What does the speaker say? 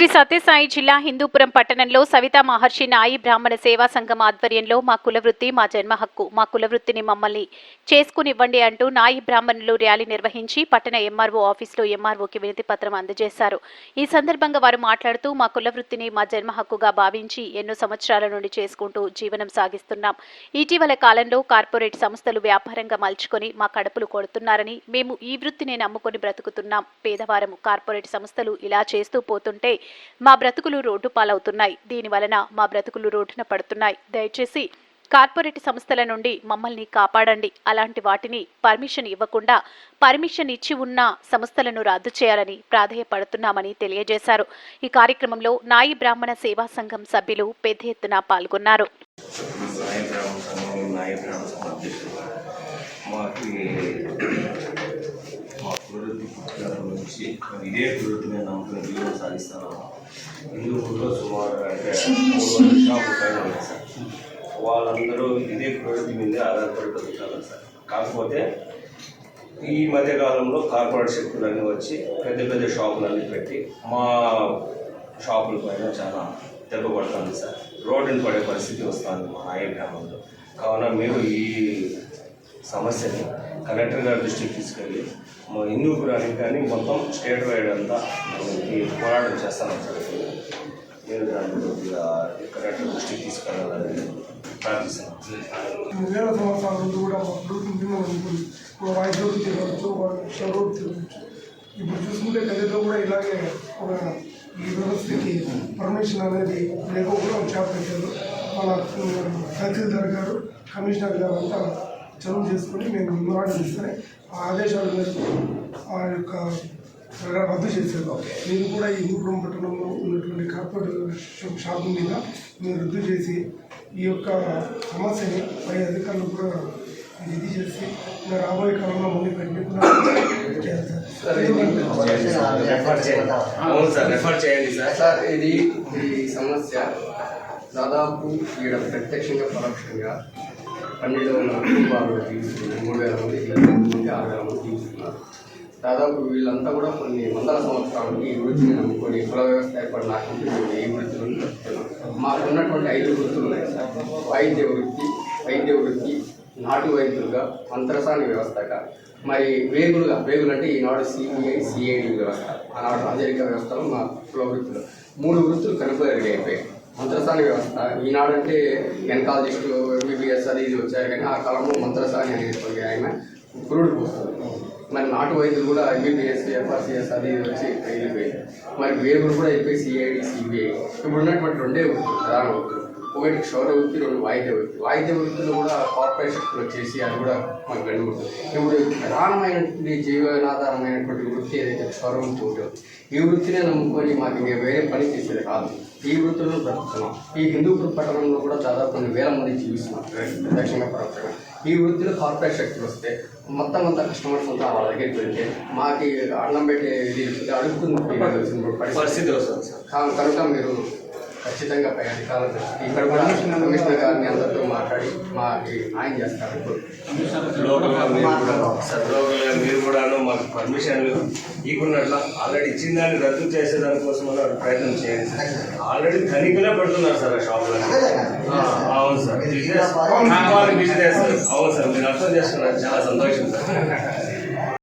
శ్రీ సత్యసాయి జిల్లా హిందూపురం పట్టణంలో సవితా మహర్షి నాయి బ్రాహ్మణ సేవా సంఘం ఆధ్వర్యంలో మా కులవృత్తి మా జన్మ హక్కు మా కులవృత్తిని మమ్మల్ని చేసుకునివ్వండి అంటూ నాయి బ్రాహ్మణులు ర్యాలీ నిర్వహించి పట్టణ ఎంఆర్ఓ ఆఫీసులో ఎంఆర్ఓకి వినతి పత్రం అందజేశారు. ఈ సందర్భంగా వారు మాట్లాడుతూ మా కులవృత్తిని మా జన్మ హక్కుగా భావించి ఎన్నో సంవత్సరాల నుండి చేసుకుంటూ జీవనం సాగిస్తున్నాం. ఇటీవల కాలంలో కార్పొరేట్ సంస్థలు వ్యాపారంగా మలుచుకొని మా కడుపులు కొడుతున్నారని మేము ఈ వృత్తిని నమ్ముకొని బ్రతుకుతున్నాం. పేదవారం కార్పొరేట్ సంస్థలు ఇలా చేస్తూ పోతుంటే మా బ్రతుకులు రోడ్డు పాలవుతున్నాయి. దీని వలన మా బ్రతుకులు రోడ్డున పడుతున్నాయి. దయచేసి కార్పొరేట్ సంస్థల నుండి మమ్మల్ని కాపాడండి. అలాంటి వాటిని పర్మిషన్ ఇవ్వకుండా పర్మిషన్ ఇచ్చి ఉన్న సంస్థలను రద్దు చేయాలని ప్రాధేయపడుతున్నామని తెలియజేశారు. ఈ కార్యక్రమంలో నాయి బ్రాహ్మణ సేవా సంఘం సభ్యులు పెద్ద ఎత్తున పాల్గొన్నారు. మాకు మరి ఇదే మీద నమ్ముకుని జీవనం సాగిస్తాను హిందూపుల్లో సుమారు అంటే షాపులు పైన ఉన్నాయి సార్. వాళ్ళందరూ ఇదే కులవృత్తి మీదే ఆధారపడి బతుకుతున్నారు సార్. కాకపోతే ఈ మధ్య కాలంలో కార్పొరేట్ శక్తులన్నీ వచ్చి పెద్ద పెద్ద షాపులన్నీ పెట్టి మా షాపుల పైన చాలా దెబ్బ పడుతుంది సార్. రోడ్డుని పడే పరిస్థితి వస్తుంది మా నాయ గ్రామంలో. కావున మీరు ఈ సమస్యని కలెక్టర్ గారి దృష్టికి తీసుకెళ్ళి మా హిందూపురానికి కానీ మొత్తం స్టేట్ వైడ్ అంతా మనకి పోరాటం చేస్తాను సార్ నేను దాన్ని కొద్దిగా కలెక్టర్ దృష్టికి తీసుకెళ్ళాలని ప్రార్థిస్తున్నాను. వేల సంవత్సరాల నుండి కూడా మా తిరగచ్చు ఒక తిరగచ్చు ఇప్పుడు చూసుకుంటే గదిలో కూడా ఇలాగే ఒక ఈ వ్యవస్థకి పర్మిషన్ అనేది లేకపోకుండా చేపట్టారు. వాళ్ళ తహసీల్దార్ గారు కమిషనర్ గారు అంతా చదువు చేసుకొని మేము మెమోరాండం ఇస్తే ఆ ఆదేశాల మేరకు ఆ యొక్క రద్దు చేశారు. మీరు కూడా ఈ హిందూపురం పట్టణంలో ఉన్నటువంటి కార్పొరేట్ షాపు మీద మీరు రద్దు చేసి ఈ యొక్క సమస్యని పై అధికారులు కూడా ఇది చేసి రాబోయే కాలంలో మళ్ళీ పెట్టకుండా అవును సార్ రెఫర్ చేయండి సార్. సార్ ఇది ఈ సమస్య దాదాపు ఈడ ప్రత్యక్షంగా పరోక్షంగా పన్నెండు వందల కుటుంబాలు తీసుకున్నారు. మూడు వేల మంది నుంచి ఆరు వేల మంది తీసుకున్నారు. దాదాపు వీళ్ళంతా కూడా కొన్ని వందల సంవత్సరాలకి ఈ వృత్తిని నమ్ముకొని కుల వ్యవస్థ ఏర్పడినాక ఈ వృత్తులు మాకు ఉన్నటువంటి ఐదు వృత్తులు ఉన్నాయి సార్. వైద్య వృత్తి వైద్య వృత్తి నాటు వైద్యులుగా మంత్రసాని వ్యవస్థగా మరి వేగులుగా వేగులు అంటే ఈనాడు సిబిఐ సిఐడి వ్యవస్థ ఆనాడు రాజరిక వ్యవస్థలో మా కుల వృత్తులు. మూడు వృత్తులు కనుపరిగి అయిపోయాయి. మంత్రసాని వ్యవస్థ. ఈనాడంటే ఎన్కాలజిస్ట్ ఎంబీబీఎస్ అది ఇది వచ్చారు కానీ ఆ కాలంలో మంత్రసాని అనేటువంటి ఆయన పురుడు పోస్తుంది మరి నాటు వైద్యులు కూడా ఎంబీబీఎస్ ఎఫ్ఆర్సీఎస్ అది ఇది వచ్చి వెళ్ళిపోయాయి మరి వేగులు కూడా అయిపోయి సిఐడి సిబిఐ. ఇప్పుడు ఉన్నటువంటి రెండే వృత్తులు ప్రధాన వృత్తులు. ఒకటి క్షౌర వృత్తి రెండు వాయిద్య వృత్తి. వాయిద్య వృత్తిలో కూడా కార్పొరేట్ శక్తులు వచ్చేసి అది కూడా మనకు కనుగొడుతుంది ఇప్పుడు ప్రధానమైనటువంటి జీవనాధారమైనటువంటి వృత్తి ఏదైతే క్షౌర వృత్తి ఉంటుందో ఈ వృత్తినే నమ్ముకొని మాకు ఇంకా వేరే పని చేసేది కాదు. ఈ వృత్తిలో బ్రతుకుతున్నాం. ఈ హిందూపురం పట్టణంలో కూడా దాదాపు కొన్ని వేల మంది జీవిస్తున్నాం దక్షిణ పరోక్షంగా ఈ వృత్తిలో కార్పొరేట్ శక్తులు వస్తే మొత్తం అంతా కస్టమర్స్ అంతా వాళ్ళ దగ్గరికి వెళ్తే మాకు అన్నం పెట్టే అడుగుతుంది పరిస్థితి వస్తుంది కనుక మీరు ఖచ్చితంగా పై అధికారుల దృష్టికి ఇక్కడ కూడా కమిషనర్ గారిని అందరితో మాట్లాడి మాకు న్యాయం చేస్తారు. మీరు కూడా సార్ లోకల్గా మీరు కూడాను మాకు పర్మిషన్లు ఇవ్వకున్నట్ల ఆల్రెడీ ఇచ్చిన దాన్ని రద్దు చేసే దానికోసం వాళ్ళు ప్రయత్నం చేయండి సార్. ఆల్రెడీ ధనికులే పెడుతున్నారు సార్ ఆ షాప్లో. అవును సార్. బిజినెస్ బిజినెస్ అవును సార్ మీరు అర్థం చేసుకున్నారు. చాలా సంతోషం సార్.